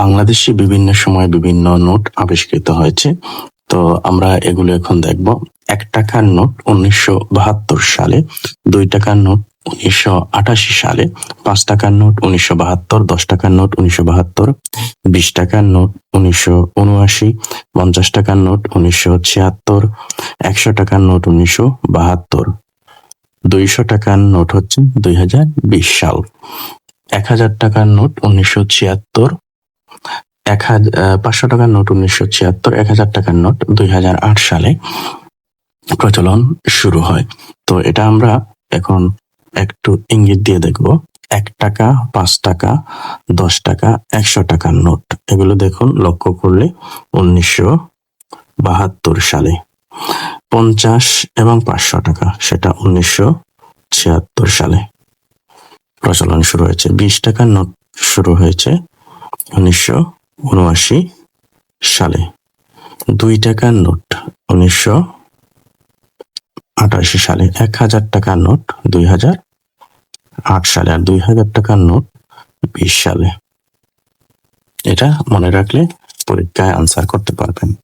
বাংলাদেশে বিভিন্ন সময় বিভিন্ন নোট আবিষ্কৃত হয়েছে। তো আমরা এগুলো এখন দেখব। এক টাকার নোট উনিশশো বাহাত্তর সালে, দুই টাকার নোট উনিশশো আটাশি সালে, পাঁচ টাকার নোট উনিশশো বাহাত্তর, দশ টাকার নোট উনিশশো বাহাত্তর, বিশ টাকার নোট উনিশশো উনআশি, পঞ্চাশ টাকার নোট উনিশশো ছিয়াত্তর, একশো টাকার নোট উনিশশো বাহাত্তর, দুইশো টাকার নোট হচ্ছে দুই হাজার বিশ সাল, এক হাজার টাকার নোট উনিশশো ছিয়াত্তর এক হাজার পাঁচশো টাকার নোট উনিশশো ছিয়াত্তর, এক হাজার টাকার নোট দুই হাজার আট সালে প্রচলন শুরু হয়। তো এটা আমরা এখন একটু ইঙ্গিত দিয়ে দেখব। এক টাকা, পাঁচ টাকা, দশ টাকা, একশো টাকার নোট। এগুলো দেখুন, লক্ষ্য করলে উনিশশো বাহাত্তর সালে পঞ্চাশ এবং পাঁচশো টাকা, সেটা উনিশশো ছিয়াত্তর সালে প্রচলন শুরু হয়েছে। বিশ টাকার নোট শুরু হয়েছে উনিশশো উনআশি সালে। দুই টাকার নোট, উনিশশো আটাশি সালে। এক হাজার টাকার নোট, দুই হাজার আট সালে। আর দুই হাজার টাকার নোট, বিশ সালে। এটা মনে রাখলে পরীক্ষায় আনসার করতে পারবেন।